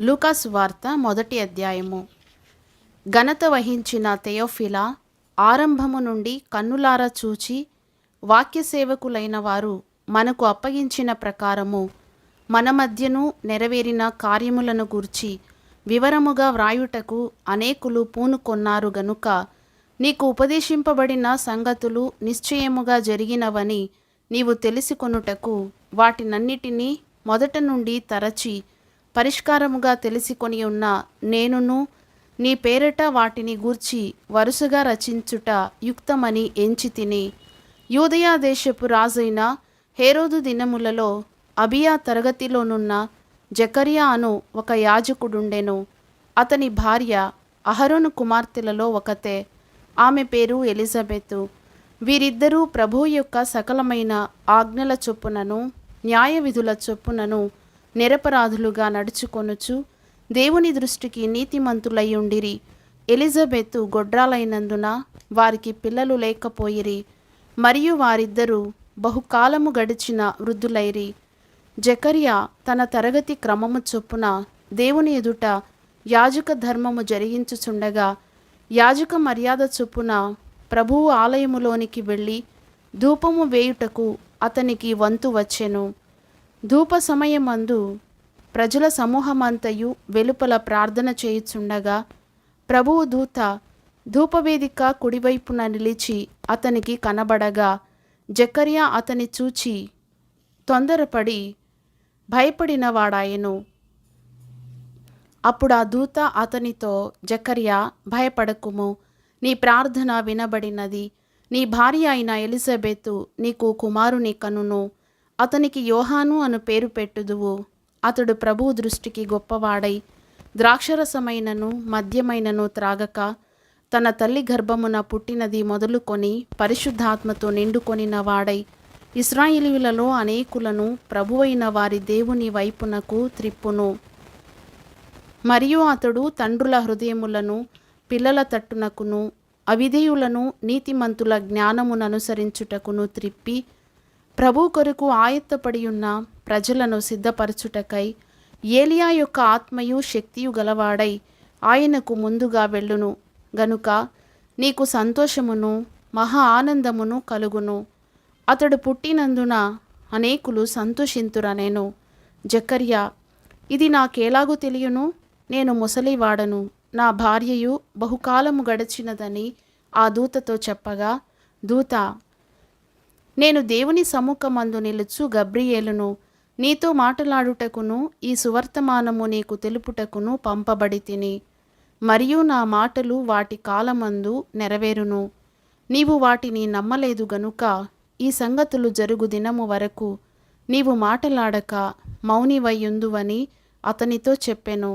లూకాస్ వార్త మొదటి అధ్యాయము. ఘనత వహించిన తెయోఫిలా ఆరంభము నుండి కన్నులారా చూచి వాక్య సేవకులైన వారు మనకు అప్పగించిన ప్రకారము మన మధ్యను నెరవేరిన కార్యములను గూర్చి వివరముగా వ్రాయుటకు అనేకులు పూనుకొన్నారు గనుక నీకు ఉపదేశింపబడిన సంగతులు నిశ్చయముగా జరిగినవని నీవు తెలిసికొనుటకు వాటినన్నిటినీ మొదట నుండి తరచి పరిష్కారముగా తెలిసికొని ఉన్న నేనును నీ పేరట వాటిని గూర్చి వరుసగా రచించుట యుక్తమని ఎంచి తిని యూదయా దేశపు రాజైన హేరోదు దినములలో అబియా తరగతిలోనున్న జకరియా అను ఒక యాజకుడుండెను. అతని భార్య అహరోను కుమార్తెలలో ఒకతే ఆమె పేరు ఎలిజబెతు. వీరిద్దరూ ప్రభు యొక్క సకలమైన ఆజ్ఞల చొప్పునను న్యాయ విధుల చొప్పునను నిరపరాధులుగా నడుచుకొనుచు దేవుని దృష్టికి నీతిమంతులయ్యుండిరి. ఎలిజబెత్ గొడ్రాలైనందున వారికి పిల్లలు లేకపోయిరి. మరియు వారిద్దరూ బహుకాలము గడిచిన వృద్ధులైరి. జకర్యా తన తరగతి క్రమము చొప్పున దేవుని ఎదుట యాజక ధర్మము జరిగించుచుండగా యాజక మర్యాద చొప్పున ప్రభువు ఆలయములోనికి వెళ్ళి ధూపము వేయుటకు అతనికి వంతు వచ్చెను. ధూప సమయమందు ప్రజల సమూహమంతయు వెలుపల ప్రార్థన చేయుచుండగా ప్రభువు దూత ధూపవేదిక కుడివైపున నిలిచి అతనికి కనబడగా జకర్యా అతని చూచి తొందరపడి భయపడిన వాడాయెను అప్పుడు ఆ దూత అతనితో జకర్యా భయపడకుము. నీ ప్రార్థన వినబడినది. నీ భార్య అయిన ఎలిజబెత్ నీకు కుమారుని కనును. అతనికి యోహాను అను పేరు పెట్టుదువు. అతడు ప్రభువు దృష్టికి గొప్పవాడై ద్రాక్షరసమైనను మద్యమైనను త్రాగక తన తల్లి గర్భమున పుట్టినది మొదలుకొని పరిశుద్ధాత్మతో నిండుకొనిన వాడై ఇస్రాయిలీలలో అనేకులను ప్రభువైన వారి దేవుని వైపునకు త్రిప్పును. మరియు అతడు తండ్రుల హృదయములను పిల్లల తట్టునకును అవిధేయులను నీతిమంతుల జ్ఞానమును అనుసరించుటకును త్రిప్పి ప్రభు కొరకు ఆయత్తపడి ఉన్న ప్రజలను సిద్ధపరచుటకై ఏలియా యొక్క ఆత్మయు శక్తియు గలవాడై ఆయనకు ముందుగా వెళ్ళును. గనుక నీకు సంతోషమును మహా ఆనందమును కలుగును. అతడు పుట్టినందున అనేకులు సంతోషింతురనేను జకర్య ఇది నాకేలాగూ తెలియను? నేను ముసలివాడను. నా భార్యయు బహుకాలము గడిచినదని ఆ దూతతో చెప్పగా దూత నేను దేవుని సముఖమందు నిలుచు గబ్రియేలును నీతో మాటలాడుటకును ఈ సువర్తమానము నీకు తెలుపుటకును పంపబడి తిని మరియు నా మాటలు వాటి కాలమందు నెరవేరును. నీవు వాటిని నమ్మలేదు గనుక ఈ సంగతులు జరుగు దినము వరకు నీవు మాటలాడక మౌనివయ్యుందువని అతనితో చెప్పెను.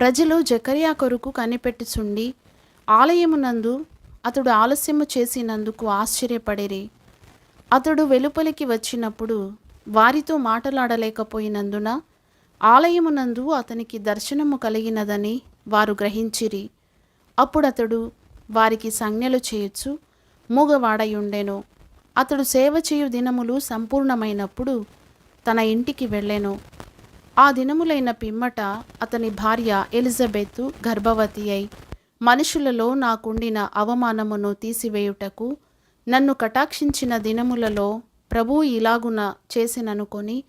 ప్రజలు జకర్యా కొరకు కనిపెట్టుచుండి ఆలయమునందు అతడు ఆలస్యము చేసినందుకు ఆశ్చర్యపడిరి. అతడు వెలుపలికి వచ్చినప్పుడు వారితో మాటలాడలేకపోయినందున ఆలయమునందు అతనికి దర్శనము కలిగినదని వారు గ్రహించిరి. అప్పుడు అతడు వారికి సంజ్ఞలు చేయొచ్చు మూగవాడయుండెను. అతడు సేవ చేయు దినములు సంపూర్ణమైనప్పుడు తన ఇంటికి వెళ్ళెను. ఆ దినములైన పిమ్మట అతని భార్య ఎలిజబెత్ గర్భవతి అయి మనుషులలో నాకుండిన అవమానమును తీసివేయుటకు నన్ను కటాక్షించిన దినములలో ప్రభు ఇలాగున చేసిననుకొని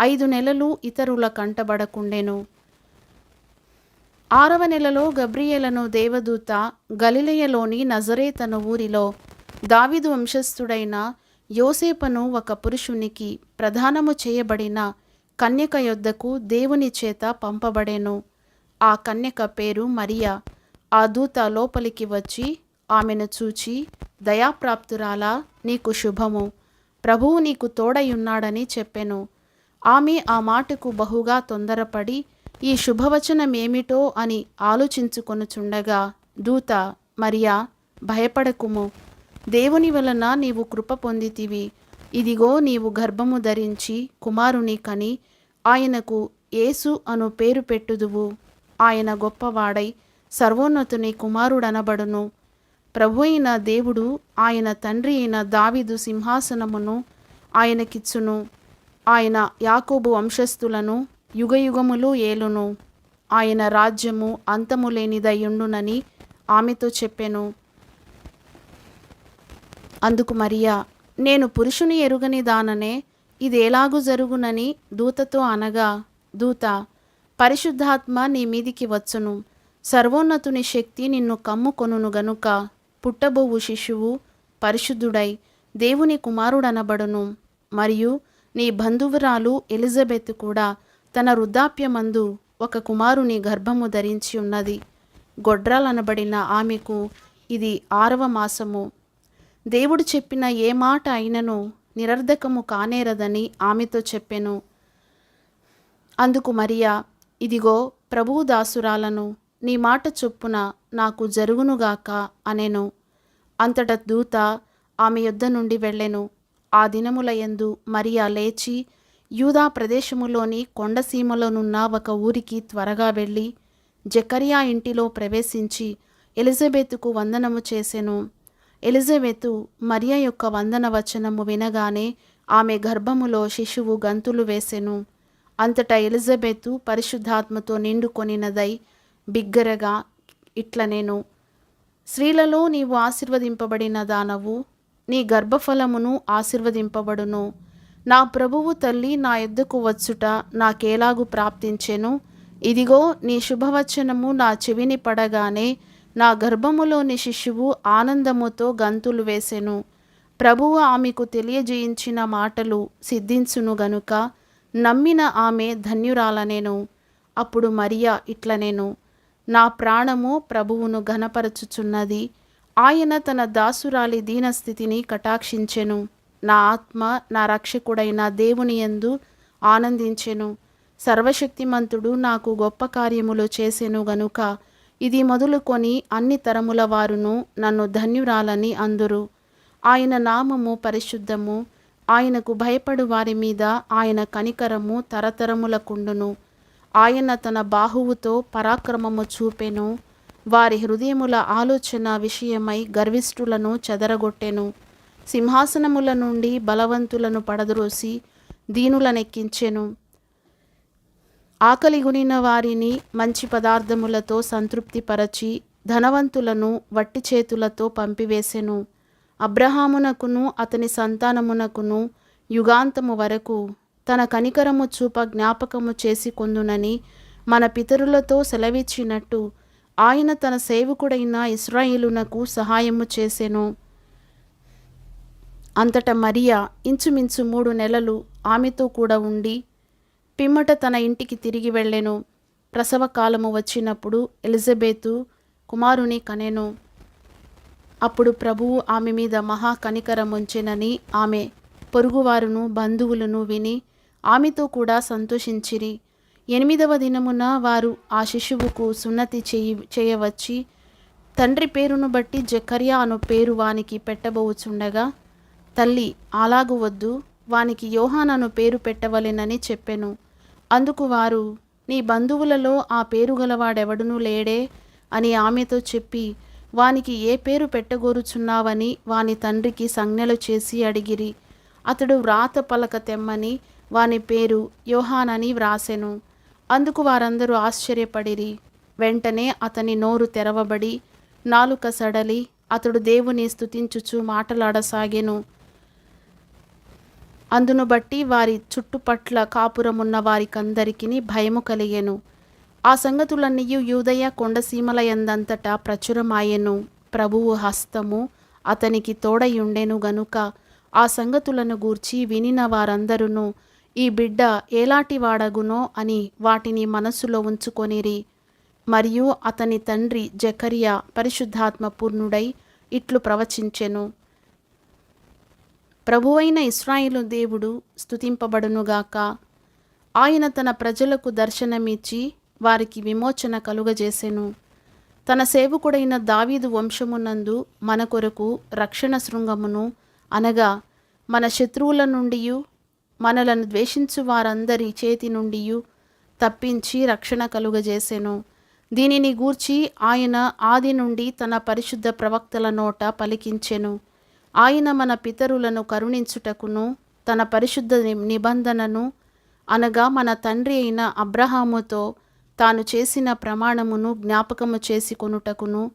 ఐదు నెలలు ఇతరుల కంటబడకుండెను. ఆరవ నెలలో గబ్రియేలను దేవదూత గలిలయలోని నజరేతను ఊరిలో దావిదు వంశస్థుడైన యోసేపను ఒక పురుషునికి ప్రధానము చేయబడిన కన్యక యొద్దకు దేవుని చేత పంపబడెను. ఆ కన్యక పేరు మరియా. ఆ దూత లోపలికి వచ్చి ఆమెను చూచి దయాప్రాప్తురాలా నీకు శుభము. ప్రభువు నీకు తోడయున్నాడని చెప్పెను. ఆమె ఆ మాటకు బహుగా తొందరపడి ఈ శుభవచనమేమిటో అని ఆలోచించుకొనుచుండగా దూత మరియా భయపడకుము. దేవుని వలన నీవు కృప పొందితివి. ఇదిగో నీవు గర్భము ధరించి కుమారుని కని ఆయనకు యేసు అను పేరు పెట్టుదువు. ఆయన గొప్పవాడై సర్వోన్నతుని కుమారుడనబడును. ప్రభు అయిన దేవుడు ఆయన తండ్రి అయిన దావిదు సింహాసనమును ఆయనకిచ్చును. ఆయన యాకోబు వంశస్థులను యుగయుగములు ఏలును. ఆయన రాజ్యము అంతము లేనిదయ్యుండునని ఆమెతో చెప్పెను. అందుకు మరియా నేను పురుషుని ఎరుగని దాననే ఇదేలాగు జరుగునని దూతతో అనగా దూత పరిశుద్ధాత్మ నీ మీదికి వచ్చును. సర్వోన్నతుని శక్తి నిన్ను కమ్ముకొనును గనుక. పుట్టబోవు శిశువు పరిశుద్ధుడై దేవుని కుమారుడనబడును. మరియు నీ బంధువురాలు ఎలిజబెత్ కూడా తన వృద్ధాప్యమందు ఒక కుమారుని గర్భము ధరించి ఉన్నది. గొడ్రాలనబడిన ఆమెకు ఇది ఆరవ మాసము. దేవుడు చెప్పిన ఏ మాట అయినను నిరర్ధకము కానేరదని ఆమెతో చెప్పెను. అందుకు మరియా ఇదిగో ప్రభువు దాసురాలను నీ మాట చొప్పున నాకు జరుగునుగాక అనెను. అంతట దూత ఆమె యొద్ద నుండి వెళ్ళెను. ఆ దినములయందు మరియా లేచి యూదా ప్రదేశములోని కొండసీమలోనున్న ఒక ఊరికి త్వరగా వెళ్ళి జకరియా ఇంటిలో ప్రవేశించి ఎలిజబెత్కు వందనము చేసెను. ఎలిజబెతు మరియ యొక్క వందన వచనము వినగానే ఆమె గర్భములో శిశువు గంతులు వేసెను. అంతటా ఎలిజబెతు పరిశుద్ధాత్మతో నిండుకొనినదై బిగ్గరగా ఇట్ల నేను స్త్రీలలో నీవు ఆశీర్వదింపబడిన దానవు నీ గర్భఫలమును ఆశీర్వదింపబడును. నా ప్రభువు తల్లి నా ఎద్దుకు వచ్చుట నాకేలాగు ప్రాప్తించెను? ఇదిగో నీ శుభవచనము నా చెవిని పడగానే నా గర్భములోని శిశువు ఆనందముతో గంతులు వేసెను. ప్రభువు ఆమెకు తెలియజేయించిన మాటలు సిద్ధించును గనుక నమ్మిన ఆమె ధన్యురాలనేను. అప్పుడు మరియా ఇట్లనేను. నా ప్రాణము ప్రభువును ఘనపరచుచున్నది. ఆయన తన దాసురాలి దీనస్థితిని కటాక్షించెను. నా ఆత్మ నా రక్షకుడైన దేవుని యందు ఆనందించెను. సర్వశక్తిమంతుడు నాకు గొప్ప కార్యములు చేసెను గనుక ఇది మొదలుకొని అన్ని తరముల వారును నన్ను ధన్యురాలని అందురు. ఆయన నామము పరిశుద్ధము. ఆయనకు భయపడు వారి మీద ఆయన కనికరము తరతరములకుండును ఆయన తన బాహువుతో పరాక్రమము చూపెను. వారి హృదయముల ఆలోచన విషయమై గర్విష్ఠులను చెదరగొట్టెను. సింహాసనముల నుండి బలవంతులను పడద్రోసి దీనులనెక్కించెను. ఆకలిగునిన వారిని మంచి పదార్థములతో సంతృప్తిపరచి ధనవంతులను వట్టి చేతులతో పంపివేసెను. అబ్రహామునకును అతని సంతానమునకును యుగాంతము వరకు తన కనికరము చూప జ్ఞాపకము చేసి కొందునని మన పితరులతో సెలవిచ్చినట్టు ఆయన తన సేవకుడైన ఇస్రాయిలునకు సహాయము చేసెను. అంతట మరియా ఇంచుమించు మూడు నెలలు ఆమెతో కూడా ఉండి పిమ్మట తన ఇంటికి తిరిగి వెళ్ళెను. ప్రసవ కాలము వచ్చినప్పుడు ఎలిజబెతు కుమారుని కనెను. అప్పుడు ప్రభువు ఆమె మీద మహా కనికరముంచెనని ఆమె పొరుగువారును బంధువులను విని ఆమెతో కూడా సంతోషించిరి. ఎనిమిదవ దినమున వారు ఆ శిశువుకు సున్నతి చేయి చేయవచ్చి తండ్రి పేరును బట్టి జకర్యా అను పేరు వానికి పెట్టబోచుండగా తల్లి అలాగు వద్దు వానికి యోహానను పేరు పెట్టవలెనని చెప్పెను. అందుకు వారు నీ బంధువులలో ఆ పేరు గలవాడెవడునూ లేడే అని ఆమెతో చెప్పి వానికి ఏ పేరు పెట్టగోరుచున్నావని వాని తండ్రికి సంజ్ఞలు చేసి అడిగిరి. అతడు వ్రాత పలక తెమ్మని వాని పేరు యోహానని వ్రాసెను. అందుకు వారందరూ ఆశ్చర్యపడిరి. వెంటనే అతని నోరు తెరవబడి నాలుక సడలి అతడు దేవుని స్థుతించుచు మాటలాడసాగెను. అందును బట్టి వారి చుట్టుపట్ల కాపురమున్న వారికందరికీ భయము కలిగెను. ఆ సంగతులన్నీ యూదయ కొండసీమల ఎందంతటా ప్రచురమాయెను. ప్రభువు హస్తము అతనికి తోడయుండెను గనుక ఆ సంగతులను గూర్చి వినిన వారందరూ ఈ బిడ్డ ఏలాటి వాడగునో అని వాటిని మనస్సులో ఉంచుకొనిరి. మరియు అతని తండ్రి జకరియా పరిశుద్ధాత్మ పూర్ణుడై ఇట్లు ప్రవచించెను. ప్రభువైన ఇస్రాయిలు దేవుడు స్తుతింపబడునుగాక. ఆయన తన ప్రజలకు దర్శనమిచ్చి వారికి విమోచన కలుగజేసెను. తన సేవకుడైన దావీదు వంశమునందు మన కొరకు రక్షణ శృంగమును అనగా మన శత్రువుల నుండి మనలను ద్వేషించు వారందరి చేతి నుండి తప్పించి రక్షణ కలుగజేసెను. దీనిని గూర్చి ఆయన ఆది నుండి తన పరిశుద్ధ ప్రవక్తల నోట పలికించెను. ఆయన మన పితరులను కరుణించుటకును తన పరిశుద్ధ ని- నిబంధనను అనగా మన తండ్రి అయిన అబ్రహాముతో తాను చేసిన ప్రమాణమును జ్ఞాపకము చేసుకొనుటకును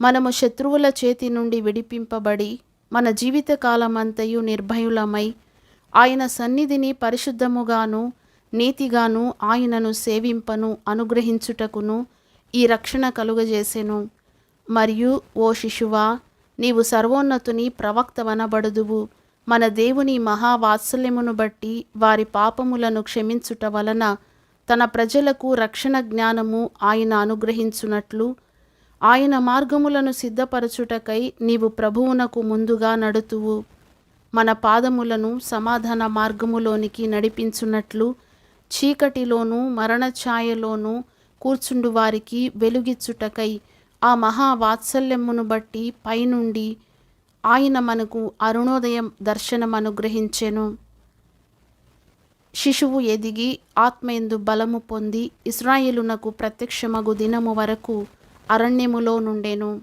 మనము శత్రువుల చేతి నుండి విడిపింపబడి మన జీవితకాలమంతయు నిర్భయులమై ఆయన సన్నిధిని పరిశుద్ధముగాను నీతిగాను ఆయనను సేవింపను అనుగ్రహించుటకును ఈ రక్షణ కలుగజేసెను. మరియు ఓ శిశువా నీవు సర్వోన్నతుని ప్రవక్తవనబడుదువు. మన దేవుని మహావాత్సల్యమును బట్టి వారి పాపములను క్షమించుట వలన తన ప్రజలకు రక్షణ జ్ఞానము ఆయన అనుగ్రహించునట్లు ఆయన మార్గములను సిద్ధపరచుటకై నీవు ప్రభువునకు ముందుగా నడుతువు. మన పాదములను సమాధాన మార్గములోనికి నడిపించున్నట్లు చీకటిలోనూ మరణ ఛాయలోనూ కూర్చుండు వారికి వెలుగిచ్చుటకై ఆ మహావాత్సల్యమును బట్టి పైనుండి ఆయన మనకు అరుణోదయం దర్శనం అనుగ్రహించెను. శిశువు ఎదిగి ఆత్మయందు బలము పొంది ఇస్రాయేలునకు ప్రత్యక్షమగు దినము వరకు అరణ్యములో నుండెను.